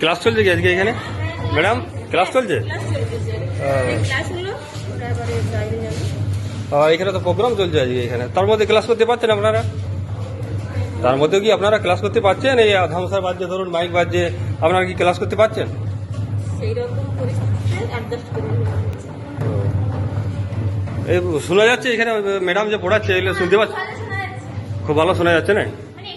Class চলছে কি আজকে এখানে? ম্যাডাম ক্লাস চলছে? আহ, এখানে তো প্রোগ্রাম চলছে আজকে এখানে। তার মধ্যে ক্লাস করতে পারছেন আপনারা? তার মধ্যে কি আপনারা ক্লাস করতে পারছেন? এই ধামসার বাজছে ধরুন মাইক বাজছে আপনারা কি ক্লাস করতে পারছেন? শোনা যাচ্ছে এখানে ম্যাডাম যে পড়াচ্ছে এগুলো শুনতে পাচ্ছে? খুব ভালো শোনা যাচ্ছে না? মানে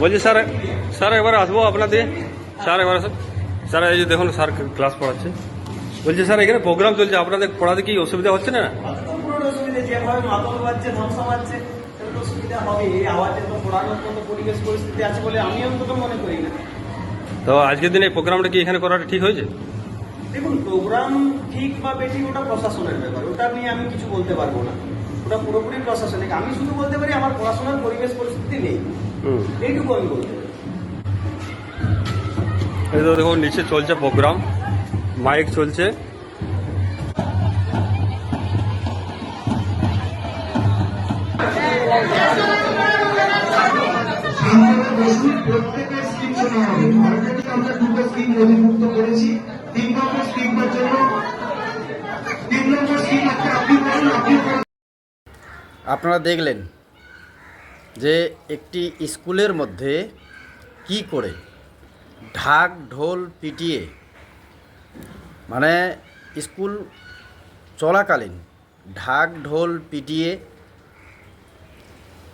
বলছি স্যার স্যার এবার আসব আপনাদের স্যার এবার। স্যার এই যে দেখুন স্যার ক্লাস পড়াচ্ছে বলছি স্যার এখানে প্রোগ্রাম চলছে আপনাদের পড়াতে কি অসুবিধা হচ্ছে না তো মনে আজকের দিনে এই প্রোগ্রামটা কি এখানে করাটা ঠিক হয়েছে? দেখুন প্রোগ্রাম ঠিক বা বেঠিক ওটা প্রশাসনের ব্যাপার। ওটা নিয়ে আমি কিছু বলতে পারব না। ওটা পুরোপুরি প্রশাসনিক। আমি শুধু বলতে পারি আমার পড়াশোনার পরিবেশ পরিস্থিতি নেই। এইটুকু আমি বলতে এই তো দেখুন নিচে চলছে প্রোগ্রাম মাইক চলছে। প্রত্যেকের স্কিম শোনা হবে অলরেডি আমরা দুটো স্কিম নথিভুক্ত করেছি তিন নম্বর স্কিমটার জন্য তিন নম্বর স্কিম একটা আপনি বলুন আপনি আপনারা দেখলেন যে একটি স্কুলের মধ্যে কি করে ঢাক ঢোল পিটিয়ে মানে স্কুল চলাকালীন ঢাক ঢোল পিটিয়ে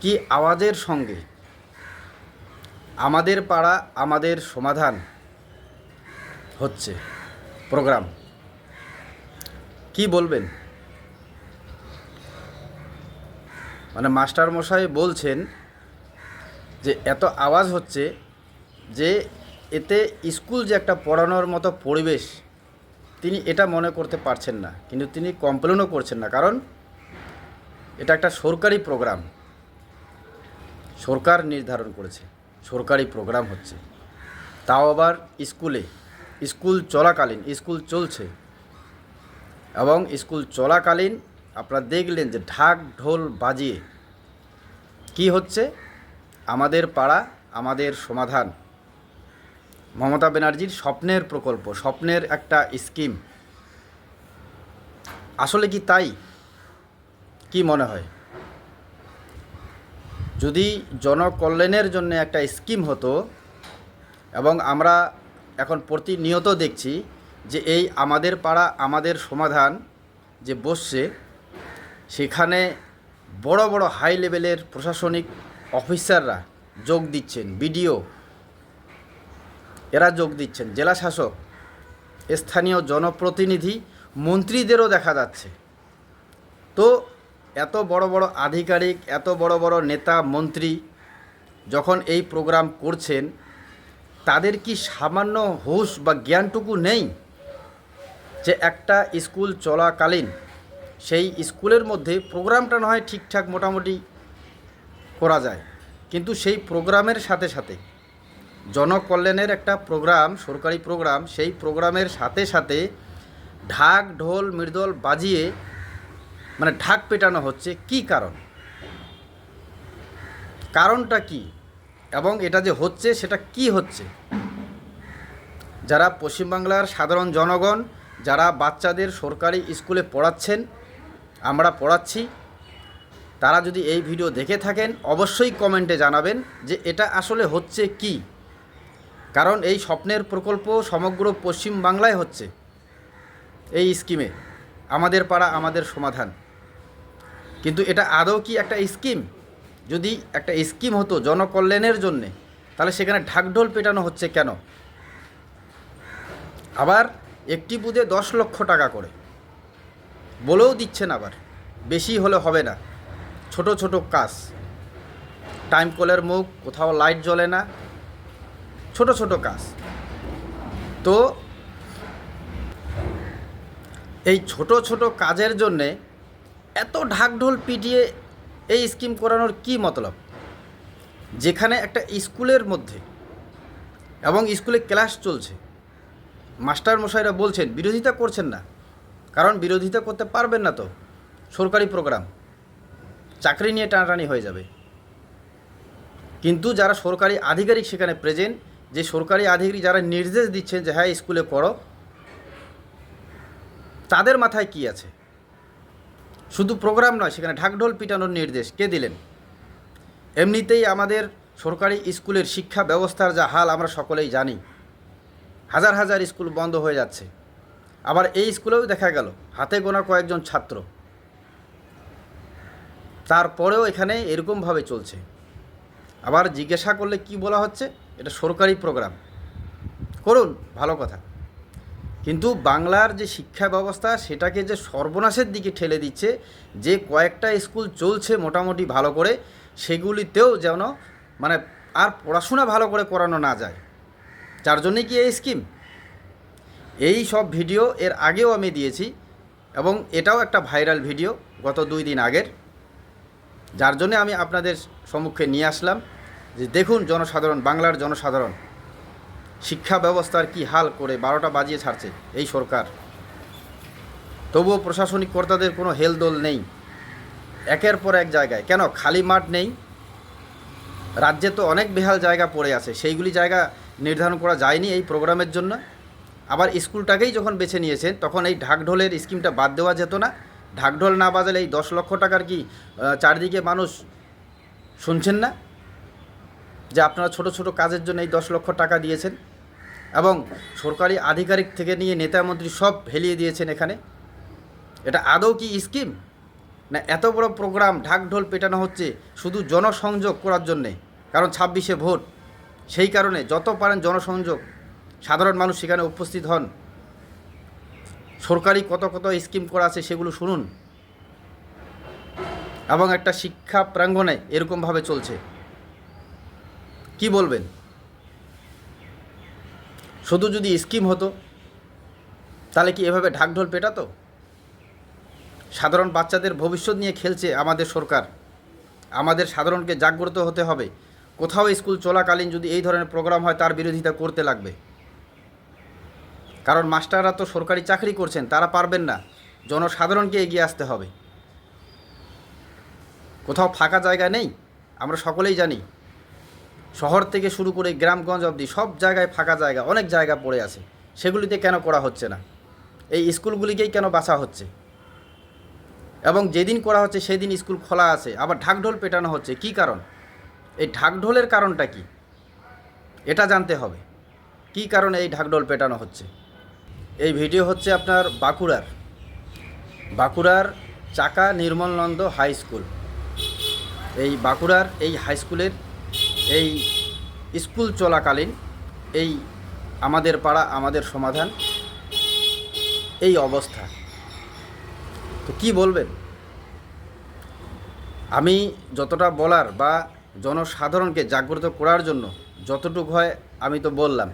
কি আওয়াজের সঙ্গে আমাদের পাড়া আমাদের সমাধান হচ্ছে প্রোগ্রাম? কি বলবেন? মানে মাস্টার মশাই বলছেন যে এত আওয়াজ হচ্ছে যে এতে স্কুল যে একটা পড়ানোর মতো পরিবেশ, তিনি এটা মনে করতে পারছেন না। কিন্তু তিনি কমপ্লেনও করছেন না। কারণ এটা একটা সরকারি প্রোগ্রাম। সরকার নির্ধারণ করেছে। সরকারি প্রোগ্রাম হচ্ছে। তাও আবার স্কুলে। স্কুল চলাকালীন, স্কুল চলছে। এবং স্কুল চলাকালীন আপনারা দেখলেন যে ঢাক ঢোল বাজিয়ে কি হচ্ছে? আমাদের পাড়া, আমাদের সমাধান। মমতা ব্যানার্জির স্বপ্নের প্রকল্প, স্বপ্নের একটা স্কিম। আসলে কি তাই? কি মনে হয়? যদি জনকল্যাণের জন্য একটা স্কিম হতো এবং আমরা এখন প্রতিনিয়ত দেখছি যে এই আমাদের পাড়া, আমাদের সমাধান যে বসছে সেখানে বড় বড় হাই লেভেলের প্রশাসনিক অফিসাররা যোগ দিচ্ছেন বিডিও এরা যোগ দিচ্ছেন, জেলা শাসক, স্থানীয় জনপ্রতিনিধি, মন্ত্রীদেরও দেখা যাচ্ছে। তো এত বড় বড় আধিকারিক, এত বড় বড় নেতা, মন্ত্রী যখন এই প্রোগ্রাম করছেন, তাদের কি সামান্য হুঁশ বা জ্ঞানটুকু নেই যে একটা স্কুল চলাকালীন সেই স্কুলের মধ্যে প্রোগ্রামটা না হয় ঠিকঠাক মোটামুটি করা যায়। কিন্তু সেই প্রোগ্রামের সাথে সাথে জনকল্যাণের একটা প্রোগ্রাম, সরকারি প্রোগ্রাম, সেই প্রোগ্রামের সাথে সাথে ঢাক, ঢোল, মৃদল বাজিয়ে মানে ঢাক পেটানো হচ্ছে। কি কারণ? কারণটা কি? এবং এটা যে হচ্ছে, সেটা কি হচ্ছে? যারা পশ্চিমবাংলার সাধারণ জনগণ, যারা বাচ্চাদের সরকারি স্কুলে পড়াচ্ছেন আমরা পড়াচ্ছি। তারা যদি এই ভিডিও দেখে থাকেন, অবশ্যই কমেন্টে জানাবেন যে এটা আসলে হচ্ছে কি। কারণ এই স্বপ্নের প্রকল্প সমগ্র পশ্চিম বাংলায় হচ্ছে। এই স্কিমে। আমাদের পাড়া, আমাদের সমাধান। কিন্তু এটা আদৌ কি একটা স্কিম? যদি একটা স্কিম হতো জনকল্যাণের জন্যে, তাহলে সেখানে ঢাকঢোল পেটানো হচ্ছে কেন? আবার একটি বুধে দশ লক্ষ টাকা করে। বলেও দিচ্ছেন আবার। বেশি হলে হবে না। ছোট ছোট কাজ। টাইম কলের মুখ, কোথাও লাইট জ্বলে না। ছোট ছোট কাজ। তো এই ছোট ছোট কাজের জন্যে এত ঢাকঢোল পিটিয়ে এই স্কিম করানোর কি মতলব? যেখানে একটা স্কুলের মধ্যে এবং স্কুলে ক্লাস চলছে। মাস্টার মশাইরা বলছেন, বিরোধিতা করছেন না। কারণ বিরোধিতা করতে পারবেন না তো। সরকারি প্রোগ্রাম চাকরি নিয়ে টানাটানি হয়ে যাবে। কিন্তু যারা সরকারি আধিকারিক সেখানে প্রেজেন্ট যে সরকারি আধিকারিক যারা নির্দেশ দিচ্ছেন যে হ্যাঁ স্কুলে করো তাদের মাথায় কি আছে? শুধু প্রোগ্রাম নয়, সেখানে ঢাকঢোল পিটানোর নির্দেশ। কে দিলেন? এমনিতেই আমাদের সরকারি স্কুলের শিক্ষা ব্যবস্থার যা হাল আমরা সকলেই জানি। হাজার হাজার স্কুল বন্ধ হয়ে যাচ্ছে। আবার এই স্কুলেও দেখা গেল, হাতে গোনা কয়েকজন ছাত্র। তারপরেও এখানে এরকমভাবে চলছে। আবার জিজ্ঞাসা করলে কি বলা হচ্ছে? এটা সরকারি প্রোগ্রাম। করুন, ভালো কথা। কিন্তু বাংলার যে শিক্ষা ব্যবস্থা, সেটাকে যে সর্বনাশের দিকে ঠেলে দিচ্ছে, যে কয়েকটা স্কুল চলছে মোটামুটি ভালো করে, সেগুলিতেও যেন মানে আর পড়াশোনা ভালো করে করানো না যায়। যার জন্যে কি এই স্কিম? এই সব ভিডিও এর আগেও আমি দিয়েছি এবং এটাও একটা ভাইরাল ভিডিও গত দুই দিন আগের। যার জন্য আমি আপনাদের সম্মুখে নিয়ে আসলাম যে দেখুন জনসাধারণ, বাংলার জনসাধারণ, শিক্ষা ব্যবস্থার কি হাল করে বারোটা বাজিয়ে ছাড়ছে এই সরকার। তবুও প্রশাসনিক কর্তাদের কোনো হেলদোল নেই। একের পর এক জায়গায়। কেন? খালি মাঠ নেই। রাজ্যে তো অনেক বেহাল জায়গা পড়ে আছে। সেইগুলি জায়গা নির্ধারণ করা যায়নি এই প্রোগ্রামের জন্য। আবার স্কুলটাকেই যখন বেছে নিয়েছেন, তখন এই ঢাকঢোলের স্কিমটা বাদ দেওয়া যেত না। ঢাকঢোল না বাজালে এই দশ লক্ষ টাকার কি চারদিকে মানুষ শুনছেন না? যে আপনারা ছোট ছোট কাজের জন্য এই দশ লক্ষ টাকা দিয়েছেন এবং সরকারি আধিকারিক থেকে নিয়ে নেতা মন্ত্রী সব ফেলিয়ে দিয়েছেন এখানে। এটা আদৌ কি স্কিম? না, এত বড় প্রোগ্রাম ঢাকঢোল পেটানো হচ্ছে শুধু জনসংযোগ করার জন্যে, কারণ ছাব্বিশে ভোট। সেই কারণে যত পারেন জনসংযোগ সাধারণ মানুষ সেখানে উপস্থিত হন। সরকারি কত কত স্কিম করা আছে সেগুলো শুনুন। এবং একটা শিক্ষা প্রাঙ্গণে এরকমভাবে চলছে। কি বলবেন? শুধু যদি স্কিম হতো, তাহলে কি এভাবে ঢাকঢোল পেটাতো? সাধারণ বাচ্চাদের ভবিষ্যৎ নিয়ে খেলছে আমাদের সরকার। আমাদের সাধারণকে জাগ্রত হতে হবে। কোথাও স্কুল চলাকালীন যদি এই ধরনের প্রোগ্রাম হয়, তার বিরোধিতা করতে লাগবে। কারণ মাস্টাররা তো সরকারি চাকরি করছেন, তারা পারবেন না। জনসাধারণকে এগিয়ে আসতে হবে। কোথাও ফাঁকা জায়গা নেই, আমরা সকলেই জানি। শহর থেকে শুরু করে গ্রামগঞ্জ অবধি সব জায়গায় ফাঁকা জায়গা, অনেক জায়গা পড়ে আছে। সেগুলিতে কেন করা হচ্ছে না? এই স্কুলগুলিকেই কেন বাসা হচ্ছে? এবং যেদিন করা হচ্ছে, সেদিন স্কুল খোলা আছে, আবার ঢাকঢোল পেটানো হচ্ছে। কি কারণ? এই ঢাকঢোলের কারণটা কি? এটা জানতে হবে। কি কারণে এই ঢাকঢোল পেটানো হচ্ছে? এই ভিডিও হচ্ছে আপনার বাঁকুড়ার। বাঁকুড়ার চাকা নির্মলনন্দ হাই স্কুল। এই বাঁকুড়ার এই হাই স্কুলের এই স্কুল চলাকালীন এই আমাদের পাড়া, আমাদের সমাধান, এই অবস্থা। তো কি বলবেন? আমি যতটা বলার বা জনসাধারণকে জাগ্রত করার জন্য যতটুকু হয় আমি তো বললাম।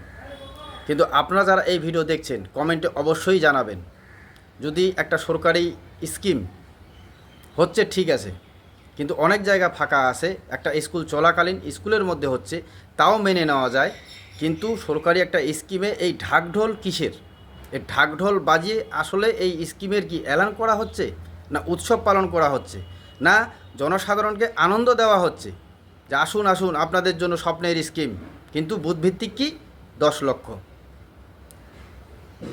কিন্তু আপনারা যারা এই ভিডিও দেখছেন, কমেন্টে অবশ্যই জানাবেন। যদি একটা সরকারি স্কিম হচ্ছে, ঠিক আছে। কিন্তু অনেক জায়গা ফাঁকা আছে, একটা স্কুল চলাকালীন স্কুলের মধ্যে হচ্ছে, তাও মেনে নেওয়া যায়। কিন্তু সরকারি একটা স্কিমে এই ঢাকঢোল কিসের? এই ঢাকঢোল বাজিয়ে আসলে এই স্কিমের কি অ্যালান করা হচ্ছে, না উৎসব পালন করা হচ্ছে, না জনসাধারণকে আনন্দ দেওয়া হচ্ছে? যে আসুন আসুন, আপনাদের জন্য স্বপ্নের স্কিম। কিন্তু বুধভিত্তিক কি? দশ লক্ষ।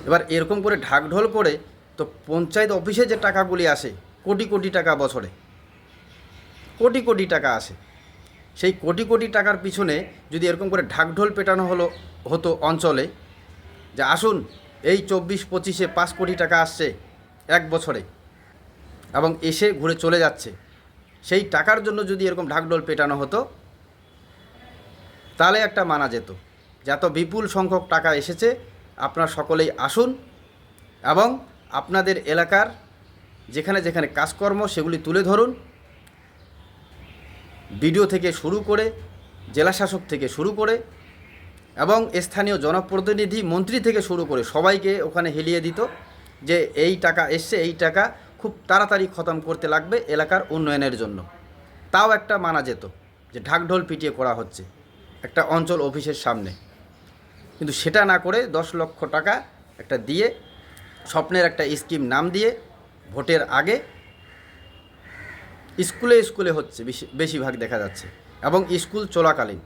এবার এরকম করে ঢাকঢোল করে তো পঞ্চায়েত অফিসে যে টাকাগুলি আসে, কোটি কোটি টাকা বছরে, কোটি কোটি টাকা আসে। সেই কোটি কোটি টাকার পিছনে যদি এরকম করে ঢাকঢোল পেটানো হলো, হতো অঞ্চলে, যে আসুন, এই চব্বিশ পঁচিশে পাঁচ কোটি টাকা আসছে এক বছরে এবং এসে ঘুরে চলে যাচ্ছে। সেই টাকার জন্য যদি এরকম ঢাকঢোল পেটানো হতো, তাহলে একটা মানা যেত। যে এত বিপুল সংখ্যক টাকা এসেছে আপনারা সকলেই আসুন এবং আপনাদের এলাকার যেখানে যেখানে কাজকর্ম সেগুলি তুলে ধরুন। বিডিও থেকে শুরু করে জেলা শাসক থেকে শুরু করে এবং স্থানীয় জনপ্রতিনিধি মন্ত্রী থেকে শুরু করে সবাইকে ওখানে হেলিয়ে দিত যে এই টাকা এসছে, এই টাকা খুব তাড়াতাড়ি খতম করতে লাগবে এলাকার উন্নয়নের জন্য। তাও একটা মানা যেত যে ঢাকঢোল পিটিয়ে করা হচ্ছে। একটা অঞ্চল অফিসের সামনে। কিন্তু সেটা না করে দশ লক্ষ টাকা একটা দিয়ে, স্বপ্নের একটা স্কিম নাম দিয়ে, ভোটের আগে স্কুলে স্কুলে হচ্ছে বেশি, বেশিরভাগ দেখা যাচ্ছে। এবং স্কুল চলাকালীন।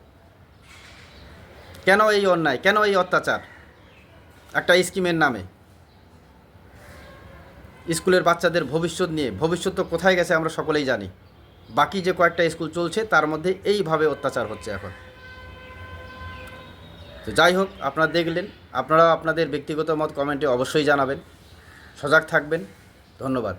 কেন এই অন্যায়? কেন এই অত্যাচার? একটা স্কিমের নামে। স্কুলের বাচ্চাদের ভবিষ্যৎ নিয়ে, ভবিষ্যৎ তো কোথায় গেছে আমরা সকলেই জানি। বাকি যে কয়েকটা স্কুল চলছে, তার মধ্যে এইভাবে অত্যাচার হচ্ছে এখন। তো যাই হোক, আপনারা দেখলেন। আপনারাও আপনাদের ব্যক্তিগত মত কমেন্টে অবশ্যই জানাবেন। সজাগ থাকবেন। ধন্যবাদ।